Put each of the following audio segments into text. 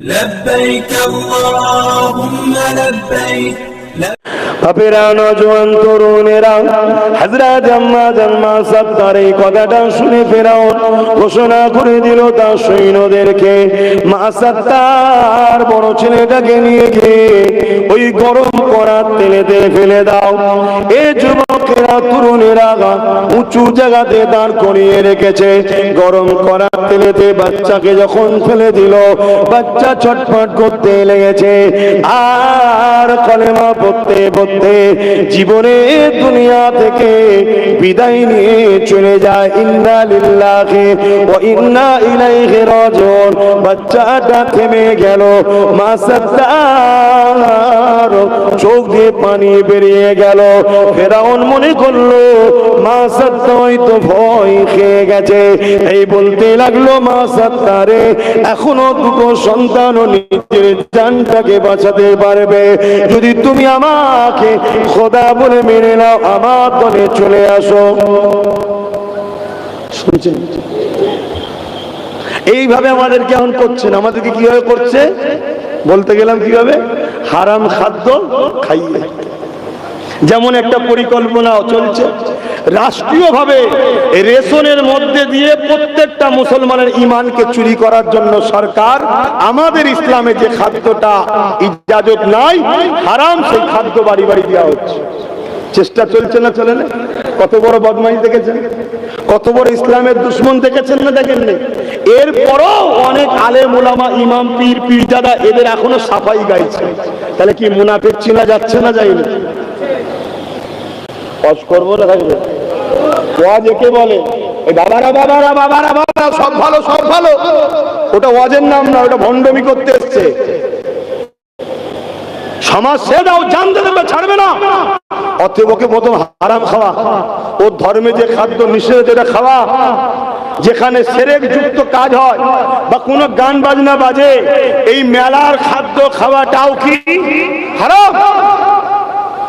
لبيك اللهم لبيك. ঘোষণা করে দিল তার সৈন্যদেরকে, মা বড় ছেলেটাকে নিয়ে গিয়ে ওই গরম ফেলে দাও। এ যুবকেরা, তরুণেরা উঁচু জায়গাতে দাঁড় করিয়ে রেখেছে। গরম করার তেলেতে বাচ্চাকে যখন ফেলে দিল, বাচ্চা ছটফট করতে লেগেছে। আর কলেমা পড়তে পড়তে জীবনে দুনিয়া থেকে বিদায় নিয়ে চলে যায়। ইন্না লিল্লাহি ওয়া ইন্না ইলাইহি রাজিউন। বাচ্চাটা থেমে গেল। মা সাত্তার চোখ দিয়ে পানি বেরিয়ে গেল। ফেরাউন মনে করল, মা সাত্তা হয়তো ভয় খেয়ে গেছে। এই বলতে লাগল, মা সাত্তারে এখনও দুটো সন্তানও নিজের জানটাকে বাঁচাতে পারবে। যদি তুমি আমাকে খোদা বলে মেনে নাও, আমার দলে চলে আসো। শুনছেন? এইভাবে আমাদের কেমন করছেন। আমাদেরকে কীভাবে করছে? বলতে গেলাম কীভাবে? হারাম খাদ্য খাইয়ে। যেমন একটা পরিকল্পনা চলছে। রাষ্ট্রীয়ভাবে রেশনের মধ্যে দিয়ে প্রত্যেকটা মুসলমানের ইমানকে চুরি করার জন্য সরকার আমাদের ইসলামে যে খাদ্যটা ইজাজত নাই, হারাম, সেই খাদ্য বাড়ি বাড়ি দেওয়া হচ্ছে। চেষ্টা চলছে না চলে না? কত বড় বদমাইশ দেখেছেন? কত বড় ইসলামের দুশ্মন দেখেছেন না দেখেননি? এরপরও অনেক আলে মোলামা ইমাম, পীর, পীরজাদা এদের এখনও সাফাই গাইছে। তাহলে কি মুনাফেক চিনা যাচ্ছে না যায়নি? কষ্ট করব না থাকবে? ওয়াজ একে বলে। ওই বাবারা বাবারা বাবারা বাবারা, সব ভালো সব ভালো। ওটা ওয়াজের নাম না, ওটা ভণ্ডমি করতে এসছে। সমাজ সে দাও জানতে দেবে ছাড়বে না। অতএব ওকে প্রথম হারাম খাওয়া। ওর ধর্মে যে খাদ্য নিষেধ যেটা খাওয়া। যেখানে সেরেক যুক্ত কাজ হয় বা কোনো গান বাজনা বাজে, এই মেলার খাদ্য খাওয়াটাও কি হারাম?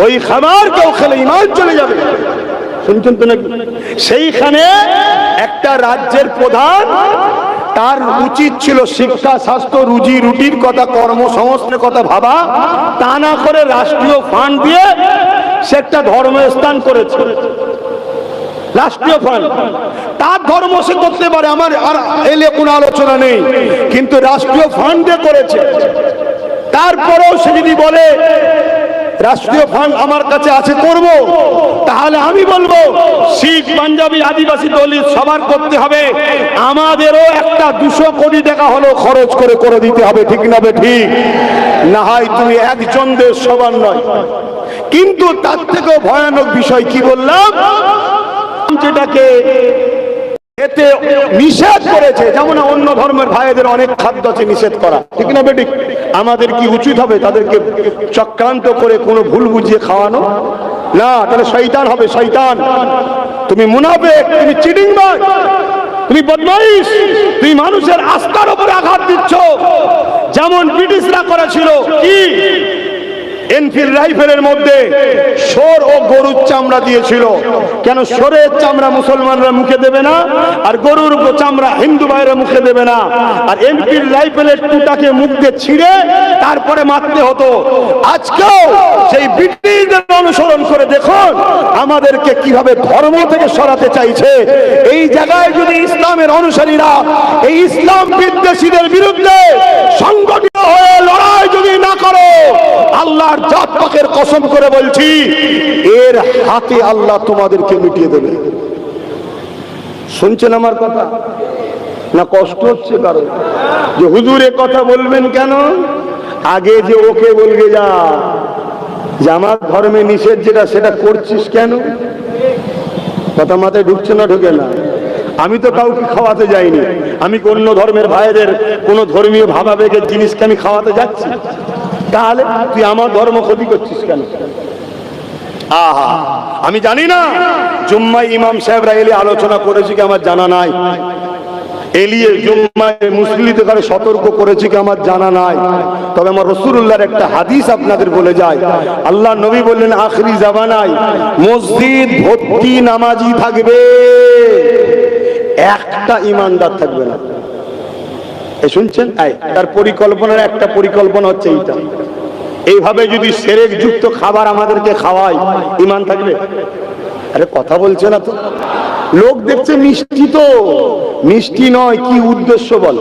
ওই খাবার কেউ খেলে ইমান চলে যাবে। শুনছেন তো নাকি? সেইখানে একটা রাজ্যের প্রধান, তার উচিত ছিল শিক্ষা, স্বাস্থ্য, রুজি, রুটির কথা, কর্মসংস্থানের কথা ভাবা। তা না করে রাষ্ট্রীয় ফান্ড দিয়ে সে একটা ধর্মস্থান করেছে। রাষ্ট্রীয় ফান্ড। তার ধর্ম সে করতে পারে, আমার আর এলে কোনো আলোচনা নেই। কিন্তু রাষ্ট্রীয় ফান্ডে করেছে। তারপরেও সে যদি বলে রাষ্ট্রীয় ফান্ড আমার কাছে আছে, করব। তাহলে আমি বলব, শিখ, পাঞ্জাবি আদিবাসী দলিত সবার করতে হবে। আমাদেরও একটা দুশো কোটি টাকা হলো খরচ করে করে দিতে হবে, ঠিক না বে ঠিক? না হয় তুমি একজন দেশ সবার নয়। কিন্তু তার থেকেও ভয়ানক বিষয় কি বললাম? যেটাকে এতে নিষেধ করেছে। যেমন অন্য ধর্মের ভাইদের অনেক খাদ্য আছে নিষেধ করা। ঠিক না বেটিক? আমাদের কি উচিত হবে তাদেরকে চক্রান্ত করে কোনো ভুল বুঝিয়ে খাওয়ানো? না, তাহলে শৈতান হবে শৈতান তুমি মুনাফেক, তুমি চিটিং তুমি বদমাইশ, তুমি মানুষের আস্থার উপরে আঘাত দিচ্ছ। যেমন ব্রিটিশরা করেছিল, কি? এনফিল্ড রাইফেলের মধ্যে সোর ও গরুর চামড়া দিয়েছিল। কেন সোরের চামড়া মুসলমানরা মুখে দেবে না? আর গরুর চামড়া হিন্দু ভাইরা মুখে দেবে না? আর এনফিল্ড রাইফেলের টুটাকে মুখ ছিঁড়ে তারপরে মারতে হতো। আজকেও সেই ব্রিটিশদের অনুসরণ করে দেখুন, আমাদেরকে কীভাবে ধর্ম থেকে সরাতে চাইছে। এই জায়গায় যদি ইসলামের অনুসারীরা, এই ইসলাম বিদ্বেষীদের বিরুদ্ধে সংগঠিত হয়ে লড়াই যদি না করো, আল্লাহর জাত পাকের কসম করে বলছি, এর হাতে আল্লাহ তোমাদেরকে মিটিয়ে দেবে। শুনছেন আমার কথা? না কষ্ট হচ্ছে কারও? যে হুজুর কথা বলবেন কেন? আগে যে ওকে বলবে, যা, যে আমার ধর্মে নিষেধ যেটা, সেটা করছিস কেন? কথা মাথায় ঢুকছে না, ঢুকে না। আমি তো কাউকে খাওয়াতে যাইনি। আমি অন্য ধর্মের ভাইদের কোনো ধর্মীয় ভাবাবেগের জিনিসকে আমি খাওয়াতে যাচ্ছি? তাহলে তুই আমার ধর্ম ক্ষতি করছিস কেন? আহা, আমি জানি না। জুম্মাই ইমাম সাহেবরা এলে আলোচনা করেছি কি আমার জানা নাই? এলিয়ে জুম্মায় মুসলিতে করে সতর্ক করেছি কি আমার জানা নাই? তবে আমার রসুল্লাহর একটা হাদিস আপনাদের বলে যায়। আল্লাহ নবী বললেন, আখরি জামানায় মসজিদ, ভর্তি, নামাজি থাকবে। একটা ইমানদার থাকবে না। এই শুনছেন? তার পরিকল্পনার একটা পরিকল্পনা হচ্ছে এইটা। এইভাবে যদি সেরেক যুক্ত খাবার আমাদেরকে খাওয়ায়, ইমান থাকবে? আরে কথা বলছে না তো। লোক দেখছে মিষ্টি তো। মিষ্টি নয়, কি উদ্দেশ্য বল?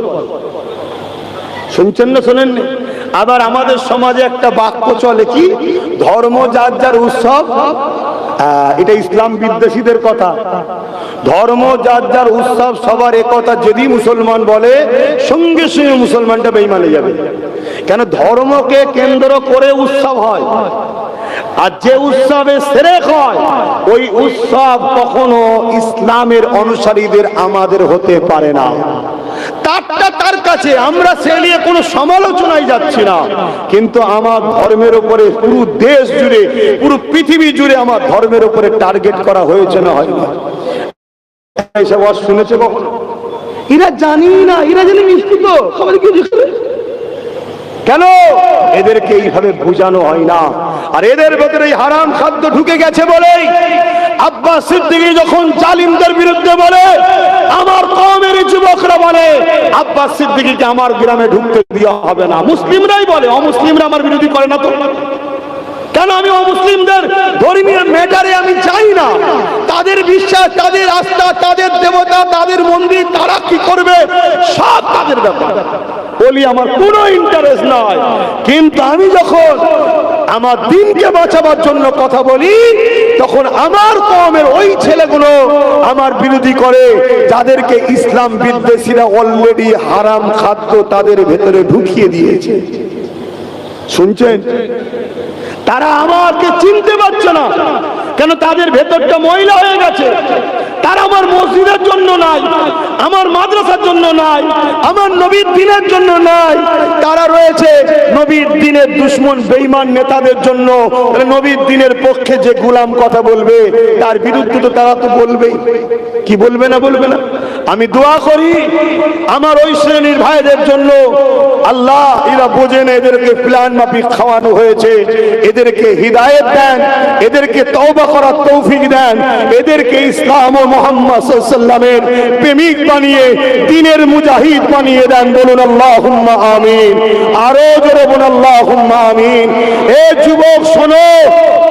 শুনছেন না শোনেন আবার আমাদের সমাজে একটা বাক্য চলে কি? ধর্ম, যার যার উৎসব এটা ইসলাম বিদ্বেষীদের কথা। ধর্ম, যার যার উৎসব, সবার একথা যদি মুসলমান বলে, সঙ্গে সঙ্গে মুসলমানটা বেইমানে যাবে। কেন ধর্মকে কেন্দ্র করে উৎসব হয়? আর যে উৎসবে সেরেক হয়, ওই উৎসব কখনো ইসলামের অনুসারীদের আমাদের হতে পারে না। তারটা তার কাছে, আমরা সে নিয়ে কোনো সমালোচনায় যাচ্ছি না। কিন্তু আমার ধর্মের উপরে পুরো দেশ জুড়ে, পুরো পৃথিবী জুড়ে আমার ধর্মের উপরে টার্গেট করা হয়েছে না হয়নি এইসব ওয়াজ শুনেছে কখনো? এরা জানি না এরা জানি মিষ্টি তো সবাই কি কেন? এদেরকে এইভাবে বোঝানো হয় না। আর এদের ভেতরে হারাম খাদ্য ঢুকে গেছে বলেই আব্বাস সিদ্দিকী যখন জালিমদের বিরুদ্ধে বলে আমার কমের যুবকরা বলে আব্বাস সিদ্দিকীকে আমার গ্রামে ঢুকতে দেওয়া হবে না। মুসলিমরাই বলে অমুসলিমরা আমার বিরোধী করে না তো? কেন আমি অমুসলিমদের ধর্মীয় ম্যাটারে আমি চাই না? তাদের বিশ্বাস, তাদের আস্থা, তাদের দেবতা, তাদের মন্দির, তারা কি করবে? সব তাদের ব্যাপার। বলি, আমার কোনো ইন্টারেস্ট নয় কিন্তু আমি যখন আমার দিনকে বাঁচাবার জন্য কথা বলি, তখন আমার কমের ওই ছেলেগুলো আমার বিরোধী করে, যাদেরকে ইসলাম বিদ্বেষীরা অলরেডি হারাম খাদ্য তাদের ভেতরে ঢুকিয়ে দিয়েছে। শুনছেন? তারা আমাকে চিনতে পারছে না। কেন তাদের ভেতরটা মহিলা হয়ে গেছে? তারা আমার মসজিদের জন্য নাই, আমার মাদ্রাসার জন্য নাই, আমার নবীর দিনের জন্য নাই। তারা রয়েছে নবীর দিনের দুশ্মন, বেঈমান নেতাদের জন্য। নবীর দিনের পক্ষে যে গুলাম কথা বলবে, তার বিরুদ্ধে তো তারা তো বলবেই। কি বলবে না বলবে না? আমি দোয়া করি, আমার ওই শ্রেণির ভাইদের জন্য আল্লাহ এরা বোঝেন এদেরকে প্ল্যান মাফিক খাওয়ানো হয়েছে, এদেরকে হিদায়ত দেন, এদেরকে তওবা করার তৌফিক দেন, এদেরকে ইসলাম ও মোহাম্মদ সাল্লামের প্রেমিক বানিয়ে, দিনের মুজাহিদ বানিয়ে দেন, বলুন আল্লাহুম্মা আমিন, আরও জোরে বলুন আল্লাহুম্মা আমিন। এ যুবক, শোনো,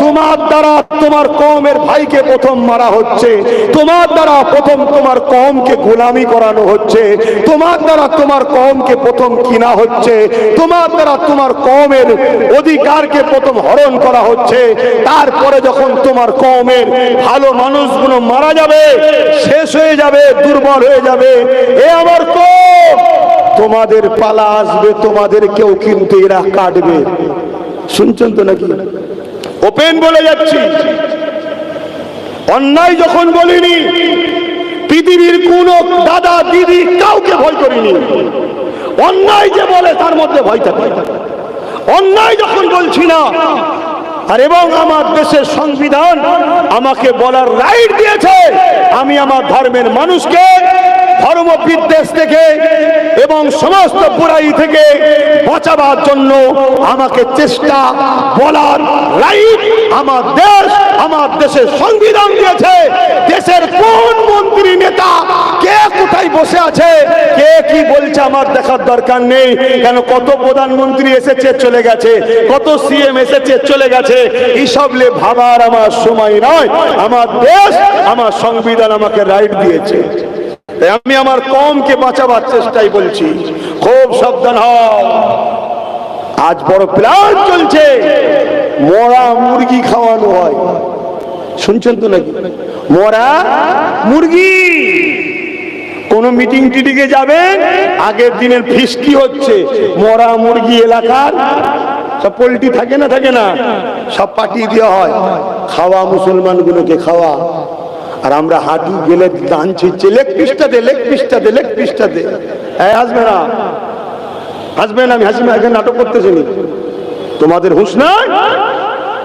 তোমার দ্বারা তোমার কমের ভাইকে প্রথম মারা হচ্ছে, তোমার দ্বারা প্রথম তোমার কমকে গোলামি করানো হচ্ছে। তোমার দ্বারা তোমার কমকে প্রথম কিনা হচ্ছে। তোমার দ্বারা তোমার কমের অধিকারকে প্রথম হরণ করা হচ্ছে। তারপরে যখন তোমার কমের ভালো মানুষগুলো মারা যাবে, শেষ হয়ে যাবে, দুর্বল হয়ে যাবে, এ আমার কম তোমাদের পালা আসবে, তোমাদের কেউ কিন্তু এরা কাটবে। শুনছেন তো নাকি? ওপেন বলে যাচ্ছি। অন্যায় যখন বলিনি পৃথিবীর কোন দাদা, দিদি কাউকে ভয় করিনি। অন্যায় যে বলে, তার মধ্যে ভয় থাকে। অন্যায় যখন বলছি না, আর এবং আমার দেশের সংবিধান আমাকে বলার রাইট দিয়েছে, আমি আমার ধর্মের মানুষকে ধর্ম বিদ্বেষ থেকে এবং সমস্ত বুড়াই থেকে বাঁচাবার জন্য আমাকে চেষ্টা বলার রাইট আমার দেশ, আমার দেশের সংবিধান দিয়েছে। দেশের কোন মন্ত্রী, নেতা, কে কোথায় বসে আছে, কে কি বলছে আমার দেখার দরকার নেই। কেন কত প্রধানমন্ত্রী এসেছে, চলে গেছে, কত সিএম এসেছে, চলে গেছে এইসব লে ভাবার আমার সময় নয়। আমার দেশ, আমার সংবিধান আমাকে রাইট দিয়েছে। তাই আমি আমার কমকে বাঁচাবার চেষ্টাই বলছি। খুব সাবধান হও। আজ বড় প্ল্যান চলছে। মরা মুরগি খাওয়ানো হয়। শুনছেন তো নাকি? মরা মুরগি। কোন মিটিং টিটিকে যাবেন আগের দিনের ফিস্টি হচ্ছে? মরা মুরগি এলাকার সব পোল্ট্রি থাকে না থাকে না? সব পাঠিয়ে দেওয়া হয়। খাওয়া মুসলমানগুলোকে খাওয়া। আর আমরা হাঁটু গেলে ছিচ্ছে লেগ পিসটা দে, লেগ পিসটা দে, লেগ পিসটা দে। এই আসবে না। আমি হাসি আগে নাটক করতেছি নি। তোমাদের হুঁশ নাই?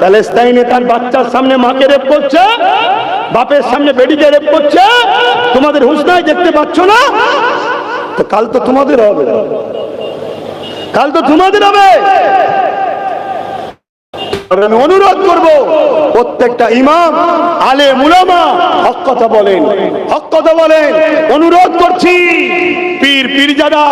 প্যালেস্তাইনে তার বাচ্চার সামনে মাকে রেপ করছে, বাপের সামনে বেডিকে রেপ করছে। তোমাদের হুঁশ নাই, দেখতে পাচ্ছ না? কাল তো তোমাদের হবে। কাল তো তোমাদের হবে। তবে আমি অনুরোধ করব, প্রত্যেকটা ইমাম, আলে মুলামা, হক কথা বলেন, হক কথা বলেন, অনুরোধ করছি, পীর, পীরজাদা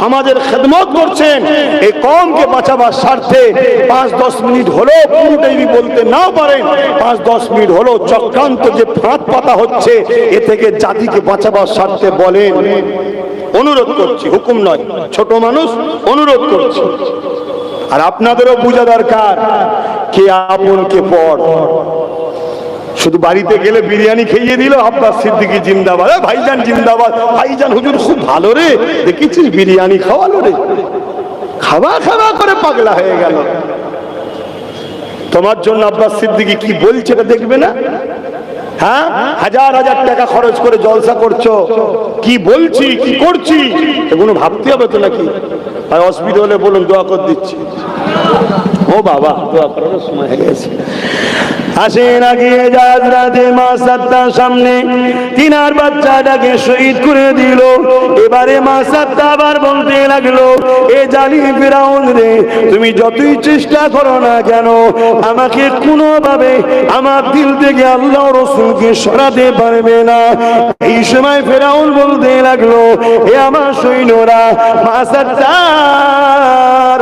সমাজের খেদমত করছেন, এই কমকে বাঁচাবার স্বার্থে পাঁচ দশ মিনিট হলো পুরোটাই বলতে নাও পারেন, পাঁচ দশ মিনিট হলো চক্রান্ত যে ফাঁদ পাতা হচ্ছে, এ থেকে জাতিকে বাঁচাবার স্বার্থে বলেন। অনুরোধ করছি, হুকুম নয়, ছোট মানুষ, অনুরোধ করছি। আর আপনাদেরও বোঝা দরকার। কে আপন, কে পর। শুধু বাড়িতে গেলে বিরিয়ানি খেয়ে দিল আব্বাস সিদ্দিকি জিন্দাবাদ। ভাইজান জিন্দাবাদ। ভাইজান হুজুর খুব ভালো রে। দেখেছিস বিরিয়ানি খাওয়ালো রে? খাওয়া খাওয়া করে পাগলা হয়ে গেল। তোমার জন্য আব্বাস সিদ্দিকি কি বলছে এটা দেখবে না? হ্যাঁ? হাজার হাজার টাকা খরচ করে জলসা করছ। কি বলছি, কি করছি? এগুলো ভাবতে হবে তো নাকি? আর অসুবিধা হলে বলুন, দোয়া করে দিচ্ছি। ও বাবা দোয়া করার সময় হয়ে গেছে। রাতে মা সাত্তার সামনে তিনার বাচ্চাটাকে শহীদ করে দিল। এবারে মা সাত্তা আবার বলতে লাগল, এ রে, তুমি যতই চেষ্টা করো না কেন, আমাকে কোনোভাবে আমার দিল থেকে আল্লাহ রসুলকে সরাতে পারবে না। এই সময় ফেরাউন বলতে লাগল, এ আমার সৈন্যরা, মা সাত্তার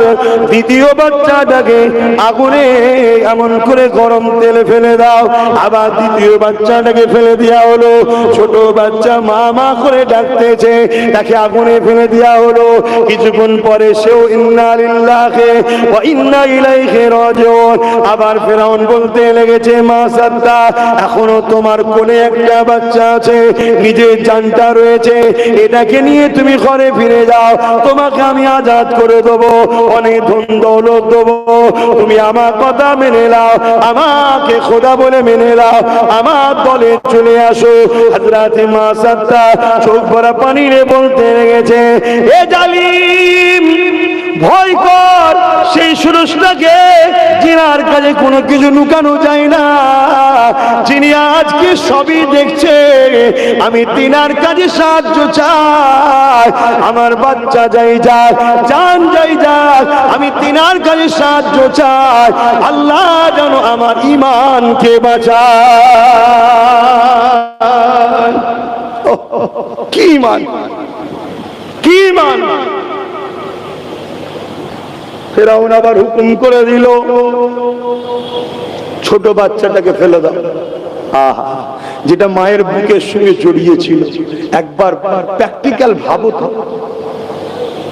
দ্বিতীয় বাচ্চাটাকে আগুনে এমন করে গরম তেলে ফেলে দাও। আবার দ্বিতীয় বাচ্চাটাকে ফেলে দেওয়া হলো। ছোট বাচ্চা মা মা করে ডাকতেছে, তাকে আগুনে ফেলে দেওয়া হলো। কিছুক্ষণ পরে সেও ইন্না লিল্লাহি ওয়া ইন্না ইলাইহি রাজিউন। আবার ফেরাউন বলতে লেগেছে, মা সাত্তা এখনও তোমার কোলে একটা বাচ্চা আছে, নিজের জানটা রয়েছে, এটাকে নিয়ে তুমি ঘরে ফিরে যাও। তোমাকে আমি আজাদ করে দেবো, অনেক ধন দৌলত দেবো। তুমি আমার কথা মেনে নাও, আমাকে খোদা বলে মেনে নাও। আমার দলে চলে আসো। হাজরাতে মা সাত্তা চোখ ভরা পানি রে বলতে লেগেছে, এ জালিম ভয় কর, সেই সুরসটাকে যিনার কাছে কোনো কিছু লুকানো যায় না। যিনি আজকে সবই দেখছে, আমি তিনার কাছে সাহায্য চাই। আমার বাচ্চা যাই যাক, জান যাই যাক, আমি তিনার কাছে সাহায্য চাই। আল্লাহ যেন আমার ইমানকে বাঁচায় কি ইমান কি ইমান ফেরাউন আবার হুকুম করে দিল ছোট বাচ্চাটাকে ফেলে দাও। আহা যেটা মায়ের বুকের সঙ্গে জড়িয়েছিল। একবার প্র্যাকটিক্যাল ভাবো তো।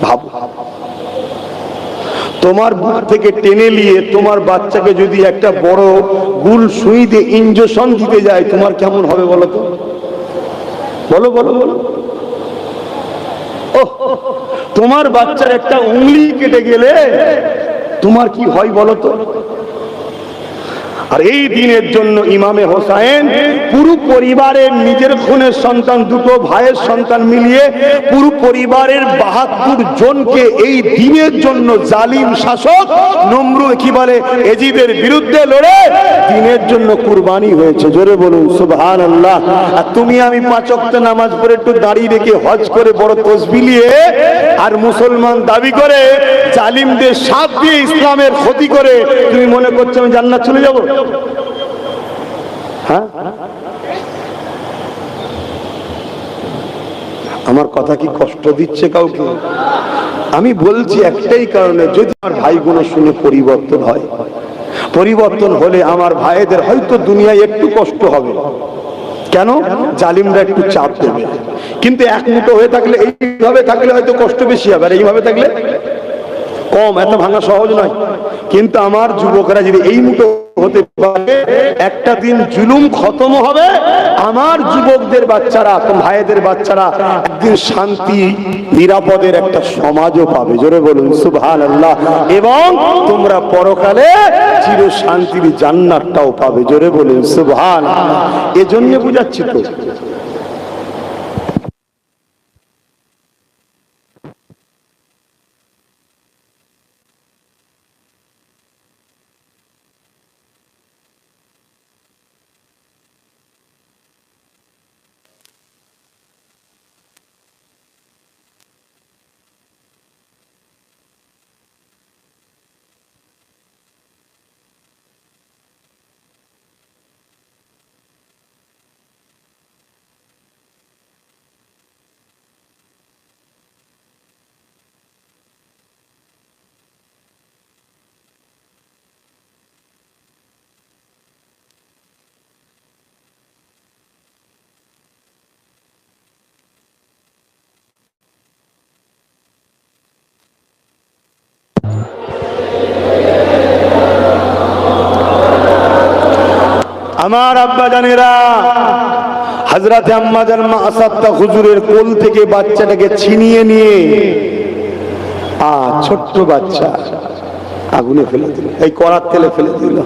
ভাবো। তোমার বুক থেকে টেনে নিয়ে তোমার বাচ্চাকে যদি একটা বড় গুল সুই দিয়ে ইঞ্জেকশন দিতে যায় তোমার কেমন হবে বলো তো? বলো বলো বলো। ওহ, তোমার বাচ্চার একটা উংলি কেটে গেলে তোমার কি হয় বলো তো? আর এই দিনের জন্য ইমামে হোসাইন পুরো পরিবারের নিজের খুনের সন্তান, দুটো ভাইয়ের সন্তান মিলিয়ে পুরো পরিবারের বাহাত্তর জনকে এই দিনের জন্য জালিম শাসক নম্র কি বলে, এজিদের বিরুদ্ধে লড়ে দিনের জন্য কুরবানি হয়েছে। জোরে বলুন সুবহান আল্লাহ আর তুমি আমি পাঁচ ওয়াক্ত নামাজ পড়ে একটু দাঁড়িয়ে রেখে হজ করে বড় তসবি নিয়ে আর মুসলমান দাবি করে, জালিমদের সাথ দিয়ে ইসলামের ক্ষতি করে, তুমি মনে করছ আমি জান্নাত চলে যাব? হ্যাঁ? আমার কথা কি কষ্ট দিচ্ছে কাউকে? আমি বলছি একটাই কারণে, যদি আমার ভাইগুলো শুনে পরিবর্তন হয়, পরিবর্তন হলে আমার ভাইদের হয়তো দুনিয়ায় একটু কষ্ট হবে। কেন? জালিমরা একটু চাপ দেবে। কিন্তু এক মুঠো হয়ে থাকলে, এইভাবে থাকলে হয়তো কষ্ট বেশি হবে। আর এইভাবে থাকলে কম, এত ভাঙা সহজ নয়। কিন্তু আমার যুবকরা যদি এই মুঠো হতে পারে, একটা দিন জুলুম খতম হবে। আমার যুবকদের বাচ্চারা ভাইদের বাচ্চারা একদিন শান্তি, নিরাপদের একটা সমাজও পাবে। জোরে বলুন সুবহান আল্লাহ এবং তোমরা পরকালে চির শান্তির জান্নাতটাও পাবে। জোরে বলুন সুবহান এজন্য বুঝাচ্ছি তো আমার আব্বা জানেরা হাজরাতে আম্মাজান মা আসাত্তা হুজুরের কোল থেকে বাচ্চাটাকে ছিনিয়ে নিয়ে, আ, ছোট্ট বাচ্চা আগুনে ফেলে দিল, এই করার তেলে ফেলে দিল।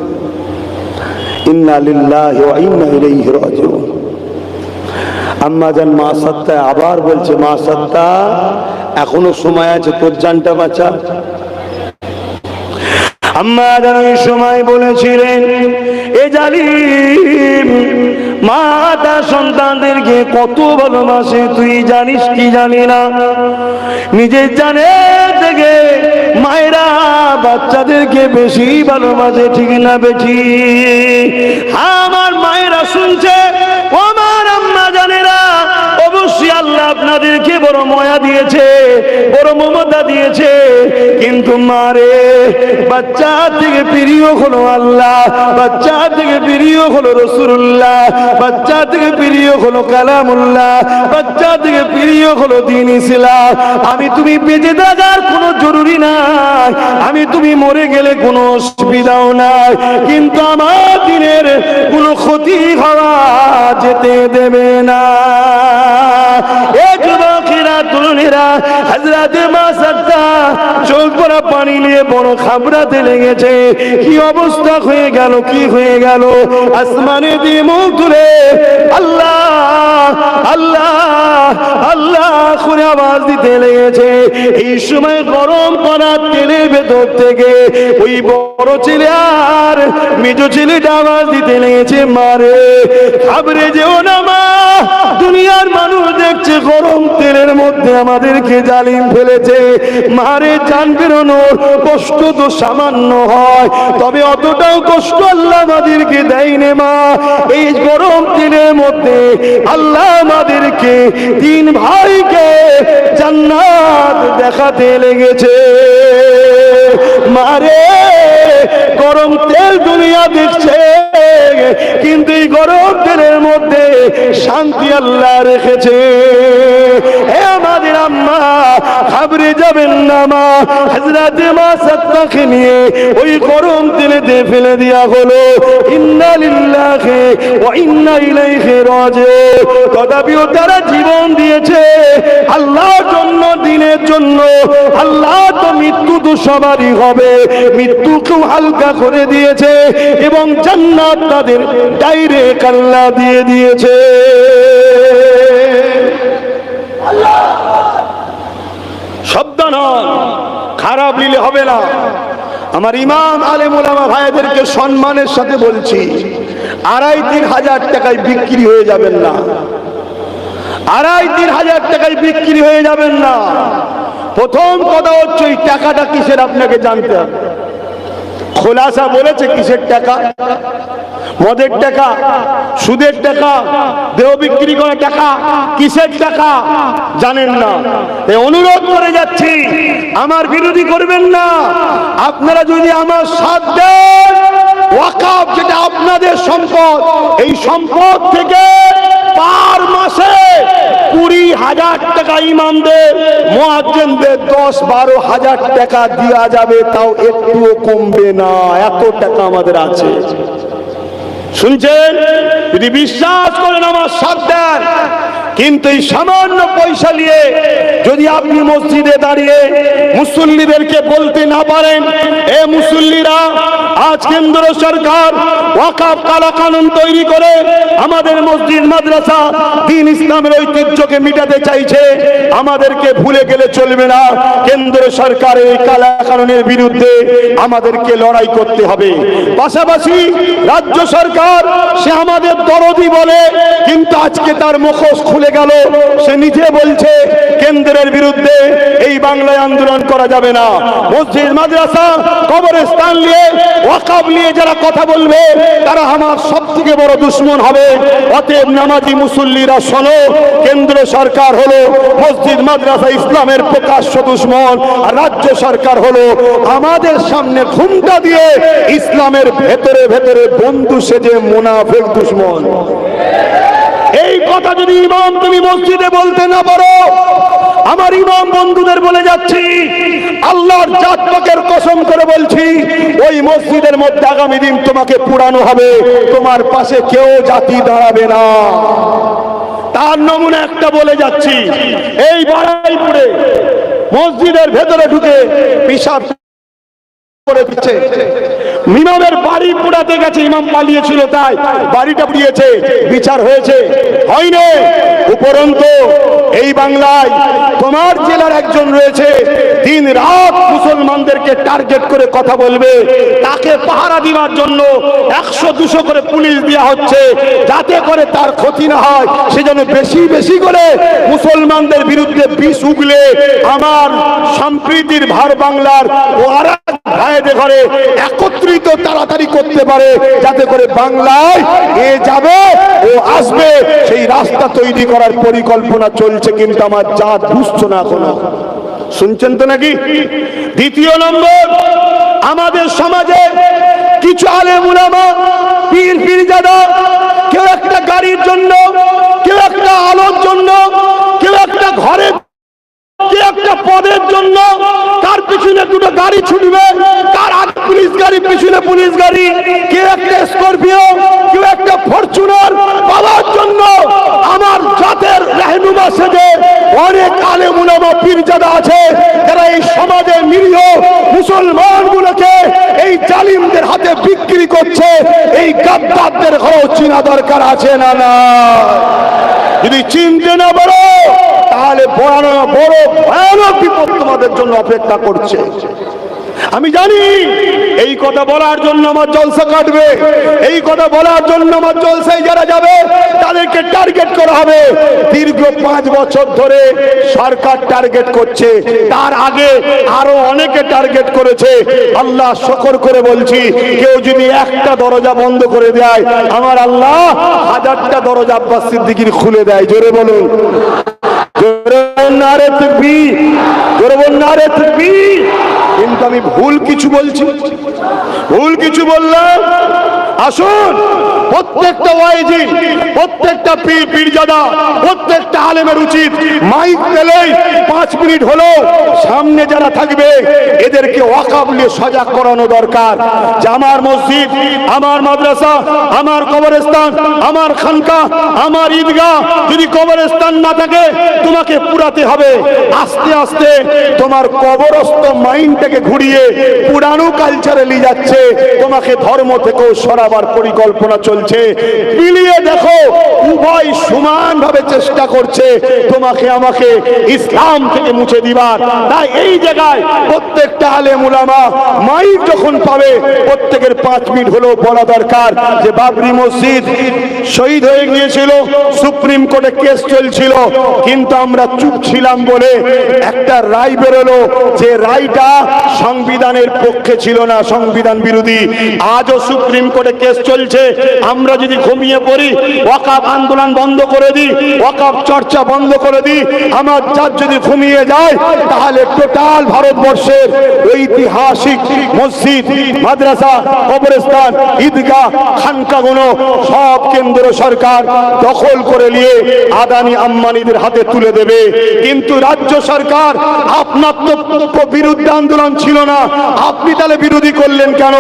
ইন্না লিল্লাহি ওয়া ইন্না ইলাইহি রাজিউন। আম্মা জান মা সত্তা আবার বলছে, মা সত্তা এখনও সময় আছে তোর জানটা বাঁচা। আম্মা জান ওই সময় বলেছিলেন, এ জালিম মা তার সন্তানদেরকে কত ভালোবাসে, তুই জানিস কি জানি না? নিজের জানে থেকে মায়েরা বাচ্চাদেরকে বেশি ভালোবাসে, ঠিক না বেঠি? আমার মায়েরা শুনছে আমার আম্মা জানেরা অবশ্যই আল্লাহ আপনাদেরকে বড় ময়া দিয়েছে, বড় মমতা দিয়েছে। কিন্তু মারে বাচ্চা থেকে প্রিয় হলো আল্লাহ, বাচ্চা থেকে প্রিয় হলো রসুল্লাহ বাচ্চা থেকে প্রিয় হলো কালামুল্লাহ, বাচ্চা থেকে প্রিয় হলো দিন ইসলাম। আমি তুমি বেঁচে থাকার কোনো জরুরি নাই, আমি তুমি মরে গেলে কোনো অসুবিধাও নাই, কিন্তু আমার দিনের কোনো ক্ষতি হওয়া যেতে দেবে না। হাজরাতে মা সাদ্দা চোখ পড়া পানি নিয়ে বড় খাবড়াতে লেগেছে। কি অবস্থা হয়ে গেল, কি হয়ে গেল? আসমানে দিয়ে মুখ তুলে আল্লাহ আল্লাহ আল্লাহ আওয়াজ দিতে লেগেছে। এই সময় গরম করা তেলের ভেতর থেকে ওই বড় ছেলে আর মেজ ছেলেটা আওয়াজ দিতে লেগেছে মারে খাবরে যেও না মা। দুনিয়ার মানুষ দেখছে গরম তেলের মধ্যে আমাদেরকে জালিম ফেলেছে। মারে জান বেরোনোর কষ্ট তো সামান্য হয়, তবে অতটাও কষ্ট আল্লাহ আমাদেরকে দেয়নি মা। এই গরম তেলের মধ্যে আল্লাহ আমাদেরকে তিন ভাইকে জান্নাত দেখাতে লেগেছে। মারে, গরম তেল দুনিয়া দেখছে, কিন্তু এই গরম তেলের মধ্যে শান্তি আল্লাহ রেখেছে। যাবেন না মা। হাজরাতে মা সত্তাকে নিয়ে ওই গরম তেলে দিয়ে ফেলে দেওয়া হলো ইন্না লিল্লাহি ওয়া ইন্না ইলাইহি রাজিউন। তথাপিও তারা জীবন দিয়েছে আল্লাহর জন্য, দিনের জন্য। আল্লাহ তো মৃত্যু তো সবারই হবে। মৃত্যুকেও হালকা করে দিয়েছে এবং জান্নাত তাদের ডাইরেক্ট আল্লাহ দিয়ে দিয়েছে। সাবধান খারাপ নিলে হবে না। আমার ইমাম আলেম ওলামা ভাইদেরকে সম্মানের সাথে বলছি, আড়াই, তিন হাজার টাকায় বিক্রি হয়ে যাবেন না। আড়াই, তিন হাজার টাকায় বিক্রি হয়ে যাবেন না। প্রথম কথা হচ্ছে ওই টাকাটা কিসের আপনাকে জানতে হবে? খোলাসা বলেছে কিসের টাকা? মদের টাকা, সুদের টাকা, দেহ বিক্রি করা টাকা, কিসের টাকা? জানেন না। এই অনুরোধ করে যাচ্ছি, আমার বিরোধী করবেন না। আপনারা যদি আমার সাথ দেন, ওয়াকাফ যেটা আপনাদের সম্পদ, এই সম্পদ থেকে পার মাসে কুড়ি হাজার টাকা ইমামদের, মোয়াজ্জেনদের দশ বারো হাজার টাকা দেওয়া যাবে, তাও একটুও কমবে না, এত টাকা আমাদের আছে। শুনছেন? যদি বিশ্বাস করেন আমার সাথ দেন কিন্তু এই সামান্য পয়সা নিয়ে যদি আপনি মসজিদে দাঁড়িয়ে মুসল্লিদেরকে বলতে না পারেন, এ মুসল্লিরা আজ কেন্দ্র সরকার ওয়াকাফ কালা কানুন তৈরি করে আমাদের মসজিদ, মাদ্রাসা, দিন ইসলামের ঐতিহ্যকে মিটাতে চাইছে। আমাদেরকে ভুলে গেলে চলবে না। কেন্দ্র সরকারের এই কালা কানুনের বিরুদ্ধে আমাদেরকে লড়াই করতে হবে। পাশাপাশি রাজ্য সরকার, সে আমাদের দরদি বলে, কিন্তু আজকে তার মুখোশ খুলে গেল। সে নিজে বলছে, কেন্দ্রের বিরুদ্ধে এই বাংলায় আন্দোলন করা যাবে না। মসজিদ, মাদ্রাসা, কবরস্থান নিয়ে ওয়াকাব নিয়ে যারা কথা বলবে, তারা আমার সব থেকে বড় দুশ্মন হবে। অতএব নামাজি মুসল্লিরা শোনো, কেন্দ্র সরকার হলো মসজিদ, মাদ্রাসা, ইসলামের প্রকাশ্য দুশ্মন, আর রাজ্য সরকার হলো আমাদের সামনে ঘুমটা দিয়ে ইসলামের ভেতরে ভেতরে বন্ধু সেজে মুনাফেক দুশ্মন। এই কথা যদি ইমাম তুমি মসজিদে বলতে না পারো আমার ইমাম বন্ধুদের বলে যাচ্ছি, আল্লাহর জাত কসম করে বলছি, ওই মসজিদের মধ্যে আগামী দিন তোমাকে পুরানো হবে, তোমার পাশে কেউ জাতি দাঁড়াবে না। তার নমুনা একটা বলে যাচ্ছি, এই বাড়াইপুরে মসজিদের ভেতরে ঢুকে পিসাব করে ইমামের বাড়ি পুড়াতে গেছে, ইমাম পালিয়েছিল তাই বাড়িটা পুড়িয়েছে, বিচার হয়েছে। হয়নি। উপরন্ত এই বাংলায় তোমার জেলার একজন রয়েছে দিন রাত মুসলমানদেরকে টার্গেট করে কথা বলবে। তাকে পাহারা দিবার জন্য একশো দুশো করে পুলিশ দেওয়া হচ্ছে, যাতে করে তার ক্ষতি না হয়। সেজন্য বেশি বেশি করে মুসলমানদের বিরুদ্ধে বিষ উগলে আমার সম্প্রীতির ভার বাংলার ও ভাইদের ঘরে একত্রিত তাড়াতাড়ি করতে পারে, যাতে করে বাংলায় এ যাবে, ও আসবে। সেই রাস্তা তৈরি করার পরিকল্পনা চলছে কিন্তু আমার জাত বুঝছ না এখনও। শুনছেন তো নাকি? দ্বিতীয় নম্বর, আমাদের সমাজে কিছু আলে মুলামা পীর পীর জাদা কেউ একটা গাড়ির জন্য কে একটা পদের জন্য কার পিছনে দুটো গাড়ি ছুটবে? কার আগে পুলিশ গাড়ি, পিছনে পুলিশ গাড়ি? কে একটা স্করপিও কেউ একটা ফরচুনার পাওয়ার জন্য আমার জাতের রেহনুমা সেজে অনেক আলে মুনামা পীরজাদা আছে, যারা এই সমাজে নিরীহ মুসলমানগুলোকে এই জালিমদের হাতে বিক্রি করছে। এই গাদ্দারদের ঘরেও চিনা দরকার আছে না না যদি চিনতে না পারো তাহলে বড় ভয়ানক বিপদ তোমাদের জন্য অপেক্ষা করছে। আমি জানি এই কথা বলার জন্য আমার জলসা কাটবে, এই কথা বলার জন্য আমার জলসায় যারা যাবে, তাদেরকে টার্গেট করা হবে। দীর্ঘ পাঁচ বছর ধরে সরকার টার্গেট করছে, তার আগে আরও অনেকে টার্গেট করেছে। আল্লাহ শকর করে বলছি, কেউ যদি একটা দরজা বন্ধ করে দেয়, আমার আল্লাহ হাজারটা দরজা আব্বাস সিদ্দিকির খুলে দেয়। জোরে বলুন। কিন্তু আমি ভুল কিছু বলছি। ভুল কিছু বললাম। আসুন, প্রত্যেকটা ওয়াইজি, প্রত্যেকটা পীর, পীরজাদা, প্রত্যেকটা আলেমের উচিত মাইক পেলেই পাঁচ মিনিট হলো সামনে যারা থাকবে, এদেরকে ওয়াকাবলে সজাগ করানো দরকার। যে আমার মসজিদ, আমার মাদ্রাসা, আমার কবরস্থান, আমার খানকা, আমার ঈদগাহ, যদি কবরস্থান না থাকে, তোমাকে পুরাতে হবে। আস্তে আস্তে তোমার কবরস্থ মাইন্ডটাকে ঘুরিয়ে পুরানো কালচারে নিয়ে যাচ্ছে। তোমাকে ধর্ম থেকেও সরাবার পরিকল্পনা চলছে। মিলিয়ে দেখো, উভয় সমান ভাবে চেষ্টা করছে। তোমাকে আমাকে ইসলাম থেকে মুছে দিবার। তাই এই জায়গায় প্রত্যেকটা আলে মুলামা মাইক যখন পাবে, প্রত্যেকের পাঁচ মিনিট হলেও বলা দরকার যে বাবরি মসজিদ শহীদ হয়ে গিয়েছিল, সুপ্রিম কোর্টে কেস চলছিল। কিন্তু আমরা চুপ ছিলাম বলে একটা রায় বেরোলো যে রায়টা সংবিধানের পক্ষে ছিল না, সংবিধান বিরোধী। আজও সুপ্রিম কোর্টে কেস চলছে, আমরা যদি ঘুমিয়ে পড়ি ওয়াকাব আন্দোলন বন্ধ করে দিই ওয়াকাব চর্চা বন্ধ করে দিই, আমার জাত যদি ঘুমিয়ে যায়, তাহলে টোটাল ভারতবর্ষের ঐতিহাসিক মসজিদ, মাদ্রাসা, কবরস্থান, ঈদগাহ, খানকাগুলো সব কেন্দ্র সরকার দখল করে নিয়ে আদানি আম্বানিদের হাতে তুলে দেবে। কিন্তু রাজ্য সরকার আপনার তো বিরুদ্ধে আন্দোলন ছিল না। আপনি তাহলে বিরোধী করলেন কেন?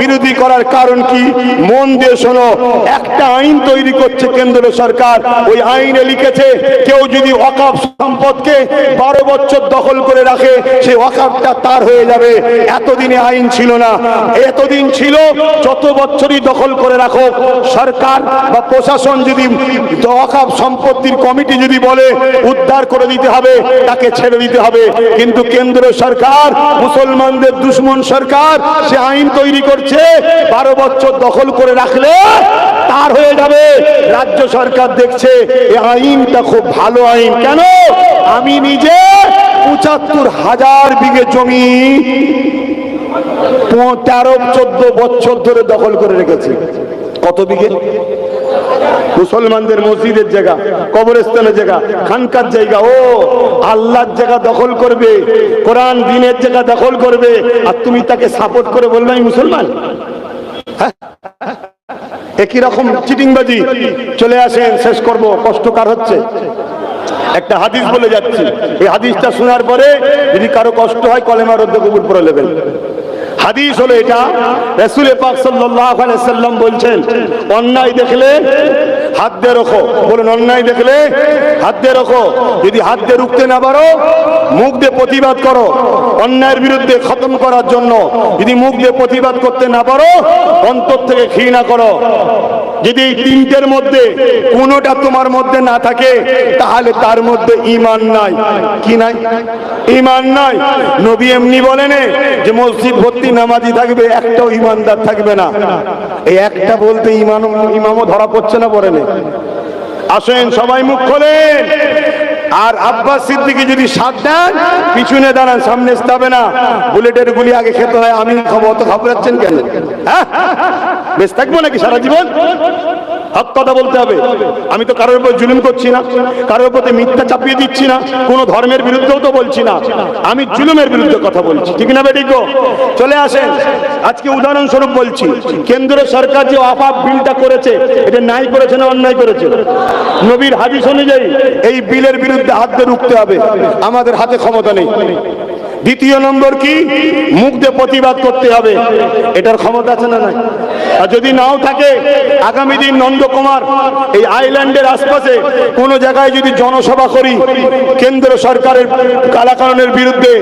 বিরোধী করার কারণ কি? মন দিয়ে শোনো, একটা আইন তৈরি করছে কেন্দ্র সরকার। ওই আইনে লিখেছে, কেউ যদি অকাপ সম্পদকে বারো বছর দখল করে রাখে, সেই অকাপটা তার হয়ে যাবে। এতদিনে আইন ছিল না। এতদিন ছিল, যত বছরই দখল করে রাখো, সরকার বা প্রশাসন যদি অকাপ সম্পত্তির কমিটি যদি বলে, উদ্ধার করে দিতে হবে, তাকে ছেড়ে দিতে হবে। কিন্তু কেন্দ্র সরকার, মুসলমানদের দুশ্মন সরকার, সে আইন তৈরি করছে, বারো বছর দখল করে রাখলে তার হয়ে যাবে। রাজ্য সরকার দেখছে এই আইনটা খুব ভালো আইন। কেন? আমি নিজে পঁচাত্তর হাজার বিঘে জমি তেরো, চোদ্দ বছর ধরে দখল করে রেখেছি। কত বিঘে? মুসলমানদের মসজিদের জায়গা, কবরস্থানের জায়গা, খানকার জায়গা, ও আল্লাহর জায়গা দখল করবে, কোরআন দিনের জায়গা দখল করবে, আর তুমি তাকে সাপোর্ট করে বলবে, আমি মুসলমান? একই রকম চিটিংবাজি চলে আসেন শেষ করব, কষ্টকার হচ্ছে। একটা হাদিস বলে যাচ্ছি। এই হাদিসটা শোনার পরে যদি কারও কষ্ট হয় কলেমার রদ্দ কবুল পরে নেবেন। হাদিস হলো এটা। রসুল পাক আলাইহি সাল্লাম বলছেন, অন্যায় দেখলে হাত দিয়ে রাখো। বলুন, অন্যায় দেখলে হাত দিয়ে রাখো। যদি হাত দিয়ে রুখতে না পারো, মুখ দিয়ে প্রতিবাদ করো। অন্যায়ের বিরুদ্ধে খতম করার জন্য যদি মুখ দিয়ে প্রতিবাদ করতে না পারো, অন্তর থেকে ঘৃণা করো। যদি এই তিনটের মধ্যে কোনোটা তোমার মধ্যে না থাকে, তাহলে তার মধ্যে ইমান নাই। কি নাই? ইমান নাই। নবী এমনি বলেন যে মসজিদ ভর্তি নামাজি থাকবে, একটাও ইমানদার থাকবে না। এই একটা বলতে ইমান ইমামও ধরা পড়ছে না পরে আসেন সবাই মুখ খোলেন। আর আব্বাস সিদ্দিকি যদি সাত দেন, পিছনে দাঁড়ান, সামনে আসতে না। বুলেটের গুলি আগে খেতে হয়, আমি খাব, অত খাবড়াচ্ছেন কেন? হ্যাঁ? বেশ থাকব নাকি সারা জীবন? কথা বলতে হবে। আমি তো কারোর উপর জুলুম করছি না, কারোর উপর মিথ্যা চাপিয়ে দিচ্ছি না, কোনো ধর্মের বিরুদ্ধেও তো বলছি না। আমি জুলুমের বিরুদ্ধে কথা বলছি। ঠিক না বেটিক চলে আসেন। আজকে উদাহরণস্বরূপ বলছি, কেন্দ্র সরকার যে অফাপ বিলটা করেছে, এটা নাই করেছে না অন্যায় করেছে? নবীর হাদিস অনুযায়ী এই বিলের বিরুদ্ধে হাত দিয়ে রুখতে হবে। আমাদের হাতে ক্ষমতা নেই। দ্বিতীয় নম্বর কি? মুখ দিয়ে প্রতিবাদ করতে হবে। এটার ক্ষমতা আছে না নাই? আর যদি নাও থাকে, আগামী দিন নন্দকুমার এই আইল্যান্ডের আশপাশে কোনো জায়গায় যদি জনসভা করি, কেন্দ্র সরকারের কালাকারণের বিরুদ্ধে,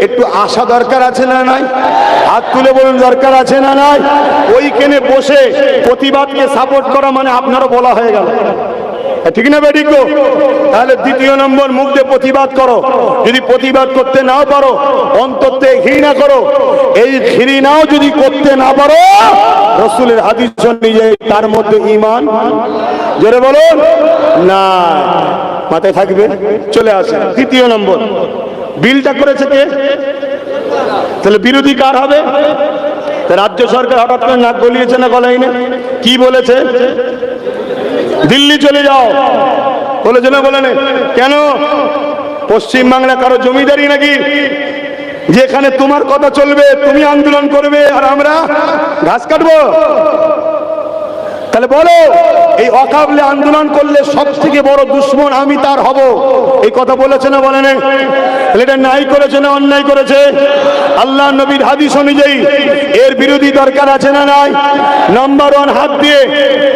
একটু আশা দরকার আছে না নাই? হাত তুলে বলুন, দরকার আছে না নাই? ওইখানে বসে প্রতিবাদকে সাপোর্ট করা মানে আপনারও বলা হয়ে গেল। ঠিক না বেডিক তাহলে দ্বিতীয় নম্বর মুখ দিয়ে প্রতিবাদ করো। যদি প্রতিবাদ করতে নাও পারো অন্তর থেকে ঘৃণা করো। এই ঘৃণাও যদি করতে না পারো, রসুলের হাদিস অনুযায়ী তার মধ্যে ইমান জোরে বলো, না, মাথায় থাকবে। চলে আসে তৃতীয় নম্বর। বিলটা করেছে কে? তাহলে বিরোধী কার হবে? রাজ্য সরকার হঠাৎ করে নাক গলিয়েছে না গলাইনে কি বলেছে? দিল্লি চলে যাও। বলেছে না, বলে কেন? পশ্চিম বাংলা কারও জমিদারি নাকি? যেখানে তোমার কথা চলবে, তুমি আন্দোলন করবে, আর আমরা ঘাস কাটবো? তাহলে বলো, এই অকাবলে আন্দোলন করলে সব থেকে বড় দুশ্মন আমি তার হব। এই কথা বলেছে না বলে এটা ন্যায় করেছে না অন্যায় করেছে? আল্লাহ নবীর হাদিস অনুযায়ী এর বিরোধী দরকার আছে না নাই? নাম্বার ওয়ান হাত দিয়ে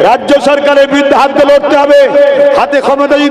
রাজ্য সরকারের বিরুদ্ধে হাত দিয়ে লড়তে হবে। হাতে ক্ষমতা যদি